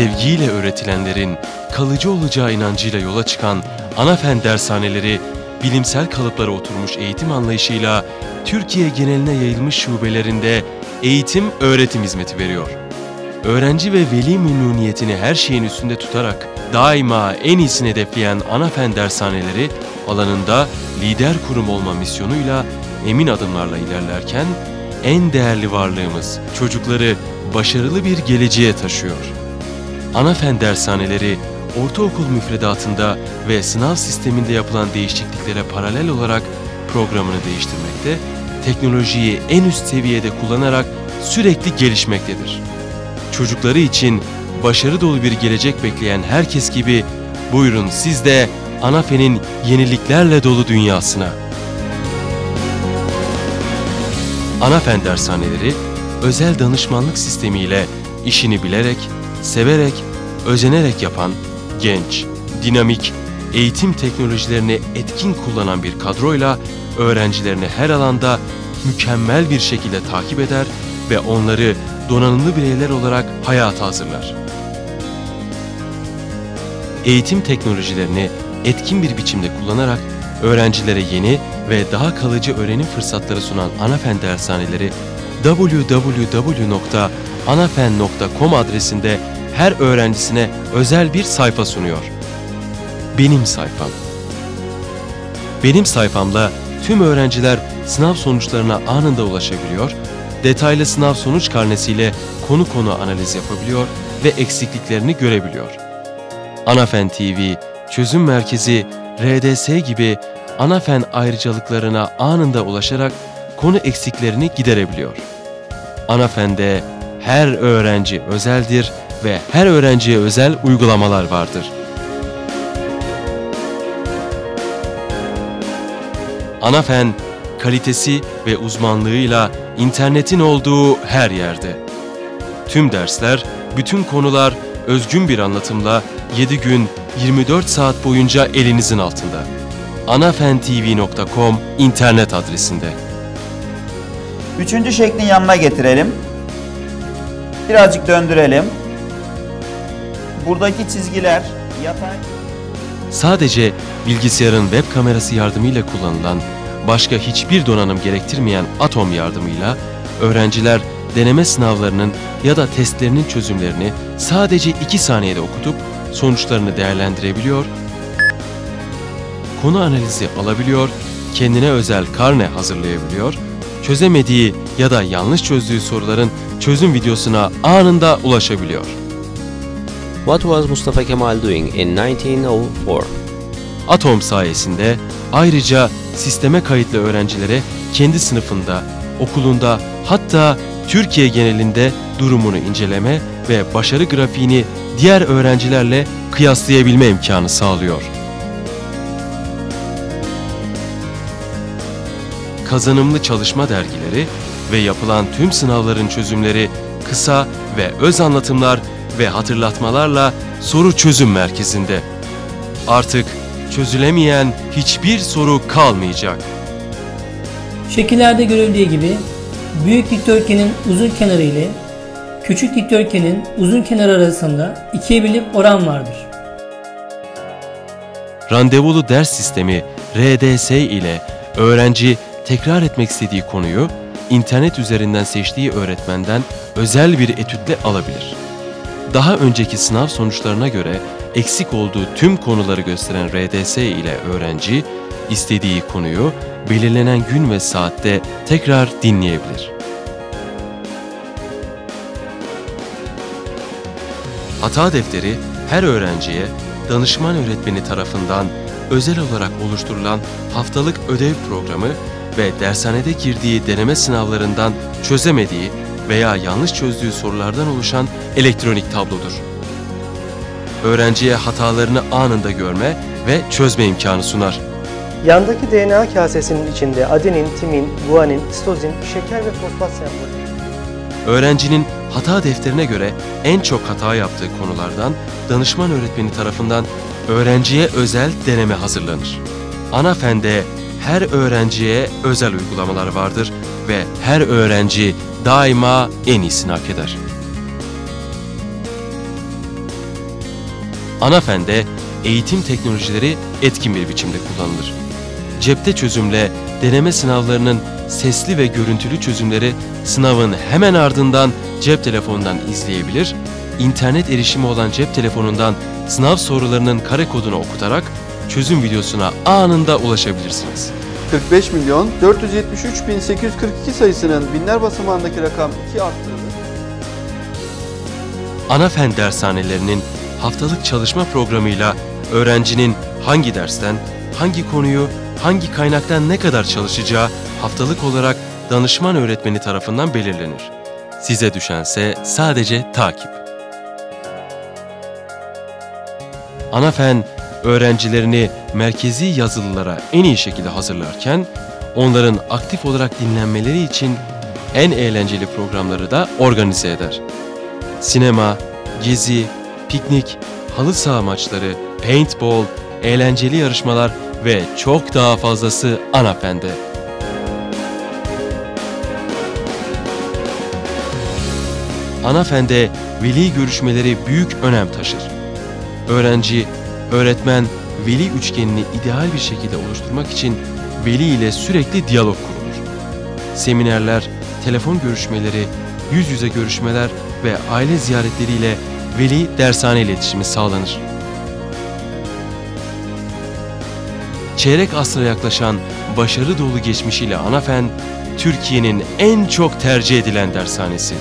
sevgiyle öğretilenlerin kalıcı olacağı inancıyla yola çıkan Anafen dershaneleri bilimsel kalıplara oturmuş eğitim anlayışıyla Türkiye geneline yayılmış şubelerinde eğitim öğretim hizmeti veriyor. Öğrenci ve veli memnuniyetini her şeyin üstünde tutarak daima en iyisini hedefleyen Anafen dershaneleri alanında lider kurum olma misyonuyla emin adımlarla ilerlerken en değerli varlığımız çocukları başarılı bir geleceğe taşıyor. Anafen dershaneleri ortaokul müfredatında ve sınav sisteminde yapılan değişikliklere paralel olarak programını değiştirmekte, teknolojiyi en üst seviyede kullanarak sürekli gelişmektedir. Çocukları için başarı dolu bir gelecek bekleyen herkes gibi buyurun siz de Anafen'in yeniliklerle dolu dünyasına. Anafen dershaneleri özel danışmanlık sistemiyle işini bilerek, severek, özenerek yapan genç, dinamik, eğitim teknolojilerini etkin kullanan bir kadroyla öğrencilerini her alanda mükemmel bir şekilde takip eder ve onları donanımlı bireyler olarak hayata hazırlar. Eğitim teknolojilerini etkin bir biçimde kullanarak öğrencilere yeni ve daha kalıcı öğrenim fırsatları sunan Anafen dershaneleri www.anafen.com adresinde her öğrencisine özel bir sayfa sunuyor. Benim sayfam. Benim sayfamda tüm öğrenciler sınav sonuçlarına anında ulaşabiliyor, detaylı sınav sonuç karnesiyle konu konu analiz yapabiliyor ve eksikliklerini görebiliyor. Anafen TV, Çözüm Merkezi, RDS gibi Anafen ayrıcalıklarına anında ulaşarak konu eksiklerini giderebiliyor. Anafen'de her öğrenci özeldir ve her öğrenciye özel uygulamalar vardır. Anafen, kalitesi ve uzmanlığıyla internetin olduğu her yerde. Tüm dersler, bütün konular özgün bir anlatımla 7 gün 24 saat boyunca elinizin altında. anafentv.com internet adresinde. Üçüncü şeklin yanına getirelim. Birazcık döndürelim. Buradaki çizgiler yatay Sadece bilgisayarın web kamerası yardımıyla kullanılan, başka hiçbir donanım gerektirmeyen Atom yardımıyla öğrenciler deneme sınavlarının ya da testlerinin çözümlerini sadece 2 saniyede okutup sonuçlarını değerlendirebiliyor, konu analizi alabiliyor, kendine özel karne hazırlayabiliyor, çözemediği ya da yanlış çözdüğü soruların çözüm videosuna anında ulaşabiliyor. What was Mustafa Kemal doing in 1904? Atom sayesinde ayrıca sisteme kayıtlı öğrencilere kendi sınıfında, okulunda hatta Türkiye genelinde durumunu inceleme ve başarı grafiğini diğer öğrencilerle kıyaslayabilme imkanı sağlıyor. Kazanımlı çalışma dergileri ve yapılan tüm sınavların çözümleri kısa ve öz anlatımlar ve hatırlatmalarla soru çözüm merkezinde. Artık çözülemeyen hiçbir soru kalmayacak. Şekillerde görüldüğü gibi büyük dikdörtgenin uzun kenarı ile küçük dikdörtgenin uzun kenarı arasında ikiye birlik oran vardır. Randevulu ders sistemi RDS ile öğrenci tekrar etmek istediği konuyu internet üzerinden seçtiği öğretmenden özel bir etütle alabilir. Daha önceki sınav sonuçlarına göre eksik olduğu tüm konuları gösteren RDS ile öğrenci istediği konuyu belirlenen gün ve saatte tekrar dinleyebilir. Hata defteri her öğrenciye danışman öğretmeni tarafından özel olarak oluşturulan haftalık ödev programı ve dershanede girdiği deneme sınavlarından çözemediği veya yanlış çözdüğü sorulardan oluşan elektronik tablodur. Öğrenciye hatalarını anında görme ve çözme imkanı sunar. Yandaki DNA kasesinin içinde adenin, timin, guanin, sitozin, şeker ve fosfat sembolü. Öğrencinin hata defterine göre en çok hata yaptığı konulardan danışman öğretmeni tarafından öğrenciye özel deneme hazırlanır. Ana fende her öğrenciye özel uygulamalar vardır ve her öğrenci daima en iyisini hak eder. Anafen'de eğitim teknolojileri etkin bir biçimde kullanılır. Cepte çözümle deneme sınavlarının sesli ve görüntülü çözümleri sınavın hemen ardından cep telefonundan izleyebilir, internet erişimi olan cep telefonundan sınav sorularının kare kodunu okutarak çözüm videosuna anında ulaşabilirsiniz. 45 milyon 473 bin 842 sayısının binler basamağındaki rakam 2 arttırılır. Anafen dershanelerinin haftalık çalışma programıyla öğrencinin hangi dersten, hangi konuyu, hangi kaynaktan ne kadar çalışacağı haftalık olarak danışman öğretmeni tarafından belirlenir. Size düşense sadece takip. Anafen öğrencilerini merkezi yazılılara en iyi şekilde hazırlarken onların aktif olarak dinlenmeleri için en eğlenceli programları da organize eder. Sinema, gezi, piknik, halı saha maçları, paintball, eğlenceli yarışmalar ve çok daha fazlası Anafen'de. Anafen'de veli görüşmeleri büyük önem taşır. Öğrenci, öğretmen, veli üçgenini ideal bir şekilde oluşturmak için veli ile sürekli diyalog kurulur. Seminerler, telefon görüşmeleri, yüz yüze görüşmeler ve aile ziyaretleriyle veli dershane iletişimi sağlanır. Çeyrek asra yaklaşan başarı dolu geçmişiyle Anafen, Türkiye'nin en çok tercih edilen dershanesi.